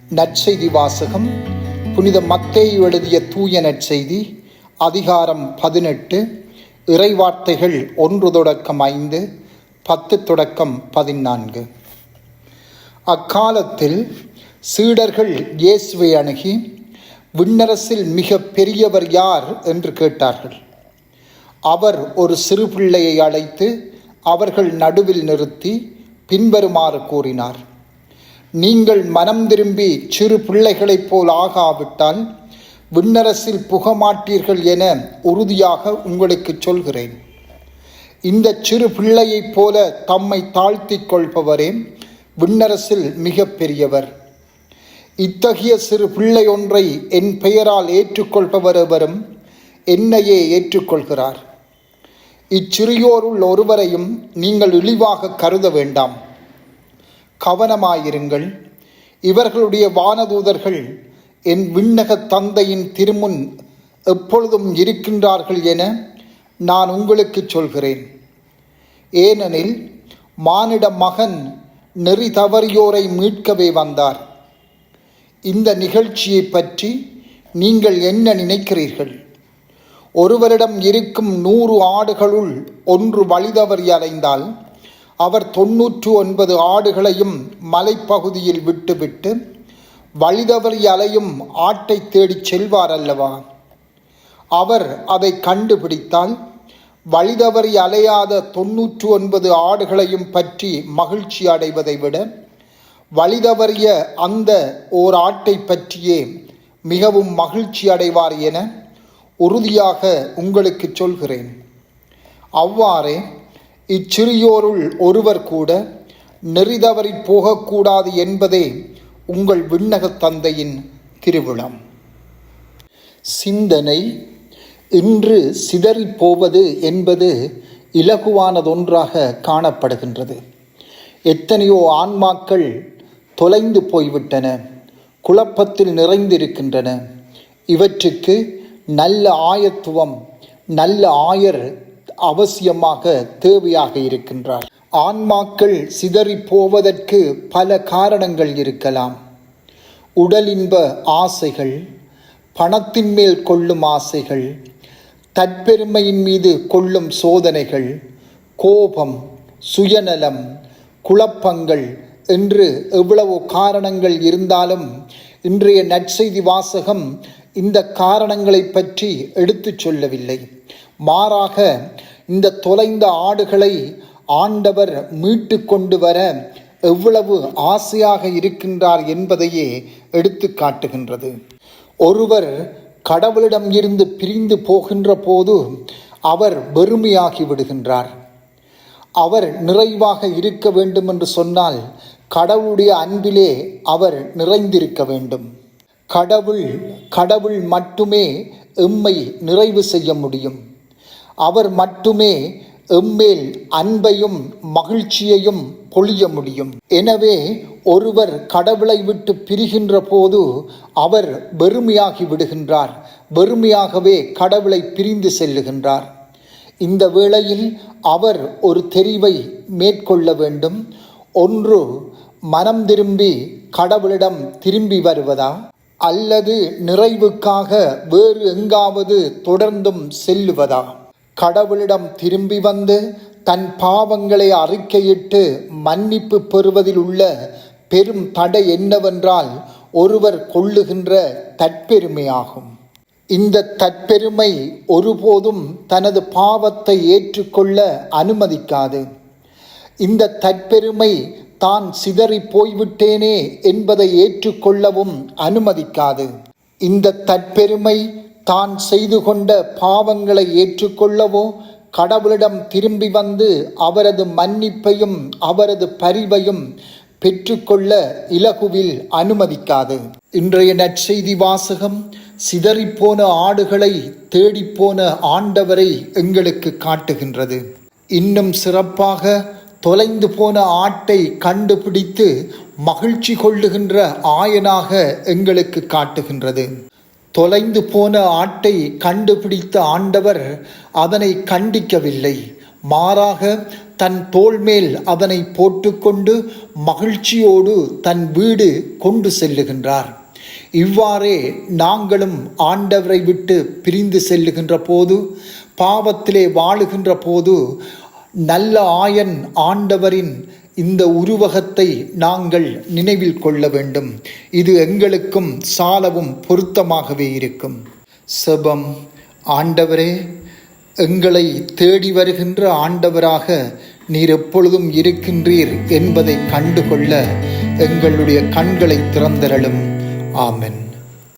நற்செய்தி வாசகம் புனித மத்தேயு எழுதிய தூய நற்செய்தி அதிகாரம் பதினெட்டு இறைவார்த்தைகள் ஒன்று தொடக்கம் ஐந்து பத்து தொடக்கம் பதினான்கு. அக்காலத்தில் சீடர்கள் இயேசுவை அணுகி விண்ணரசில் மிக பெரியவர் யார் என்று கேட்டார்கள். அவர் ஒரு சிறு பிள்ளையை அழைத்து அவர்கள் நடுவில் நிறுத்தி பின்வருமாறு கூறினார். நீங்கள் மனம் திரும்பி சிறு பிள்ளைகளைப் போல் ஆகாவிட்டால் விண்ணரசில் புகமாட்டீர்கள் என உறுதியாக உங்களுக்கு சொல்கிறேன். இந்த சிறு பிள்ளையைப் போல தம்மை தாழ்த்திக் கொள்பவரே விண்ணரசில் மிக பெரியவர். இத்தகைய சிறு பிள்ளை ஒன்றை என் பெயரால் ஏற்றுக்கொள்பவர் எவரும் என்னையே ஏற்றுக்கொள்கிறார். இச்சிறியோருள் ஒருவரையும் நீங்கள் இழிவாக கருத வேண்டாம். கவனமாயிருங்கள். இவர்களுடைய வானதூதர்கள் என் விண்ணக தந்தையின் திருமுன் எப்பொழுதும் இருக்கின்றார்கள் என நான் உங்களுக்கு சொல்கிறேன். ஏனெனில் மானிட மகன் நெறி தவறியோரை மீட்கவே வந்தார். இந்த நிகழ்ச்சியை பற்றி நீங்கள் என்ன நினைக்கிறீர்கள்? ஒருவரிடம் இருக்கும் நூறு ஆடுகளுள் ஒன்று வழிதவறி அடைந்தால் அவர் தொன்னூற்று ஒன்பது ஆடுகளையும் மலைப்பகுதியில் விட்டுவிட்டு வழிதவறி அலையும் ஆட்டை தேடிச் செல்வார் அல்லவா? அவர் அதை கண்டுபிடித்தால் வழிதவறி அலையாத தொன்னூற்று ஒன்பது ஆடுகளையும் பற்றி மகிழ்ச்சி அடைவதை விட வழிதவறிய அந்த ஓர் ஆட்டை பற்றியே மிகவும் மகிழ்ச்சி அடைவார் என உறுதியாக உங்களுக்கு சொல்கிறேன். அவ்வாறே இச்சிறியோருள் ஒருவர் கூட நெறிதவறி போகக்கூடாது என்பதே உங்கள் விண்ணக தந்தையின் திருவிழம். சிந்தனை இன்று சிதறிப் போவது என்பது இலகுவானதொன்றாக காணப்படுகின்றது. எத்தனையோ ஆன்மாக்கள் தொலைந்து போய்விட்டன குழப்பத்தில் நிறைந்திருக்கின்றன. இவற்றுக்கு நல்ல ஆயத்துவம் நல்ல ஆயர் அவசியமாக தேவையாக இருக்கின்றார். ஆன்மாக்கள் சிதறி போவதற்கு பல காரணங்கள் இருக்கலாம். உடலின்ப ஆசைகள் பணத்தின் மேல் கொள்ளும் ஆசைகள் தற்பெருமையின் மீது கொள்ளும் சோதனைகள் கோபம் சுயநலம் குழப்பங்கள் என்று எவ்வளவு காரணங்கள் இருந்தாலும் இன்றைய நற்செய்தி வாசகம் இந்த காரணங்களை பற்றி எடுத்துச் சொல்லவில்லை. மாறாக இந்த தொலைந்த ஆடுகளை ஆண்டவர் மீட்டு கொண்டு வர எவ்வளவு ஆசையாக இருக்கின்றார் என்பதையே எடுத்து காட்டுகின்றது. ஒருவர் கடவுளிடம் இருந்து பிரிந்து போகின்ற போது அவர் வெறுமையாகி விடுகின்றார். அவர் நிறைவாக இருக்க வேண்டும் என்று சொன்னால் கடவுளுடைய அன்பிலே அவர் நிறைந்திருக்க வேண்டும். கடவுள் கடவுள் மட்டுமே எம்மை நிறைவு செய்ய முடியும். அவர் மட்டுமே எம்மேல் அன்பையும் மகிழ்ச்சியையும் பொழிய முடியும். எனவே ஒருவர் கடவுளை விட்டு பிரிகின்ற போது அவர் வெறுமையாகி விடுகின்றார். வெறுமையாகவே கடவுளை பிரிந்து செல்லுகின்றார். இந்த வேளையில் அவர் ஒரு தெரிவை மேற்கொள்ள வேண்டும். ஒன்று மனம் திரும்பி கடவுளிடம் திரும்பி வருவதா? அல்லது நிறைவுக்காக வேறு எங்காவது தொடர்ந்தும் செல்லுவதா? கடவுளிடம் திரும்பி வந்து தன் பாவங்களை அறிக்கையிட்டு மன்னிப்பு பெறுவதில் உள்ள பெரும் தடை என்னவென்றால் ஒருவர் கொள்ளுகின்ற தற்பெருமையாகும். இந்த தற்பெருமை ஒருபோதும் தனது பாவத்தை ஏற்றுக்கொள்ள அனுமதிக்காது. இந்த தற்பெருமை தான் சிதறி போய்விட்டேனே என்பதை ஏற்றுக்கொள்ளவும் அனுமதிக்காது. இந்த தற்பெருமை தான் செய்து கொண்ட பாவங்களை ஏற்றுக்கொள்ளவோ கடவுளிடம் திரும்பி வந்து அவரது மன்னிப்பையும் அவரது பரிவையும் பெற்றுக்கொள்ள இலகுவில் அனுமதிக்காது. இன்றைய நற்செய்தி வாசகம் சிதறிப்போன ஆடுகளை தேடிப்போன ஆண்டவரை எங்களுக்கு காட்டுகின்றது. இன்னும் சிறப்பாக தொலைந்து போன ஆட்டை கண்டுபிடித்து மகிழ்ச்சி கொள்ளுகின்ற ஆயனாக எங்களுக்கு காட்டுகின்றது. தொலைந்து போன ஆட்டை கண்டுபிடித்த ஆண்டவர் அதனை கண்டிக்கவில்லை. மாறாக தன் தோல் மேல் அதனை போட்டுக்கொண்டு மகிழ்ச்சியோடு தன் வீடு கொண்டு செல்லுகின்றார். இவ்வாறே நாங்களும் ஆண்டவரை விட்டு பிரிந்து செல்லுகின்ற போது பாவத்திலே வாழுகின்ற போது நல்ல ஆயன் ஆண்டவரின் இந்த உருவகத்தை நாங்கள் நினைவில் கொள்ள வேண்டும். இது எங்களுக்கும் சாலவும் பொருத்தமாகவே இருக்கும். செபம் ஆண்டவரே எங்களை தேடி வருகின்ற ஆண்டவராக நீர் எப்பொழுதும் இருக்கின்றீர் என்பதை கண்டுகொள்ள எங்களுடைய கண்களை திறந்தரலும் ஆமென்.